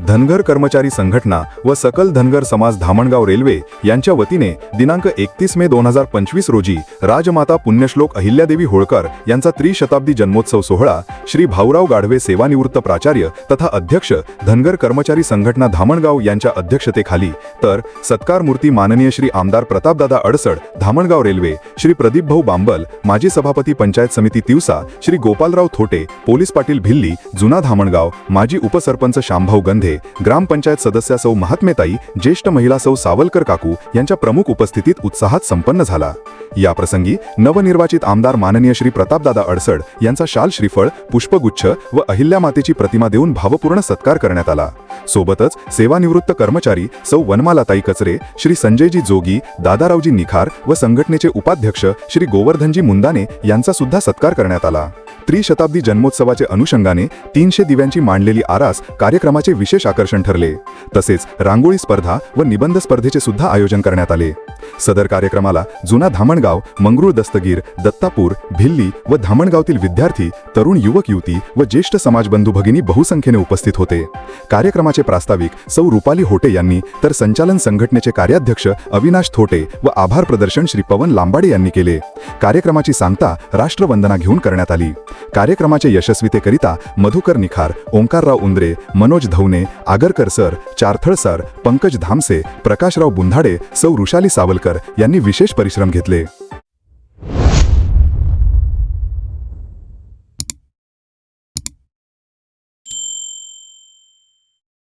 धनगर कर्मचारी संघटना व सकल धनगर समाज धामणगाव रेल्वे यांच्या वतीने दिनांक एकतीस मे दोन हजार पंचवीस रोजी राजमाता पुण्यश्लोक अहिल्यादेवी होळकर यांचा त्रिशताब्दी जन्मोत्सव सोहळा श्री भाऊराव गाढवे सेवानिवृत्त प्राचार्य तथा अध्यक्ष धनगर कर्मचारी संघटना धामणगाव यांच्या अध्यक्षतेखाली तर सत्कार मूर्ती माननीय श्री आमदार प्रतापदादा अडसड धामणगाव रेल्वे श्री प्रदीप भाऊ बांबल माजी सभापती पंचायत समिती तिवसा श्री गोपालराव थोटे पोलीस पाटील भिल्ली जुना धामणगाव माजी उपसरपंच शांभाऊ गंधे ग्रामपंचायत सदस्या सौ महात्मेताई ज्येष्ठ महिला सौ सावलकर काकू यांच्या प्रमुख उपस्थितीत उत्साहात संपन्न झाला. या प्रसंगी नवनिर्वाचित आमदार माननीय श्री प्रतापदादा अडसड यांचा शाल श्रीफळ पुष्पगुच्छ व अहिल्या मातेची प्रतिमा देऊन भावपूर्ण सत्कार करण्यात आला. सोबतच सेवानिवृत्त कर्मचारी सौ वनमालाताई कचरे श्री संजयजी जोगी दादारावजी निखार व संघटनेचे उपाध्यक्ष श्री गोवर्धनजी मुंदाने यांचा सुद्धा सत्कार करण्यात आला. त्रिशताब्दी जन्मोत्सवाचे अनुषंगाने तीनशे दिव्यांची मांडलेली आरास कार्यक्रमाचे विशेष आकर्षण ठरले. तसेच रांगोळी स्पर्धा व निबंध स्पर्धेचे सुद्धा आयोजन करण्यात आले. सदर कार्यक्रमाला जुना धामणगाव मंगरूळ दस्तगीर दत्तापूर भिल्ली व धामणगावतील विद्यार्थी तरुण युवक युवती व ज्येष्ठ समाजबंधू भगिनी बहुसंख्येने उपस्थित होते. कार्यक्रमाचे प्रास्ताविक सौ रुपाली होटे यांनी तर संचालन संघटनेचे कार्याध्यक्ष अविनाश थोटे व आभार प्रदर्शन श्री पवन लांबाडे यांनी केले. कार्यक्रमाची सांगता राष्ट्रवंदना घेऊन करण्यात आली. कार्यक्रमाचे यशस्वीतेकरिता मधुकर निखार ओंकारराव उंद्रे मनोज धवने आगरकर सर चारथळ सर पंकज धामसे प्रकाशराव बुंधाडे सौ ऋषाली सावलकर यांनी विशेष परिश्रम घेतले.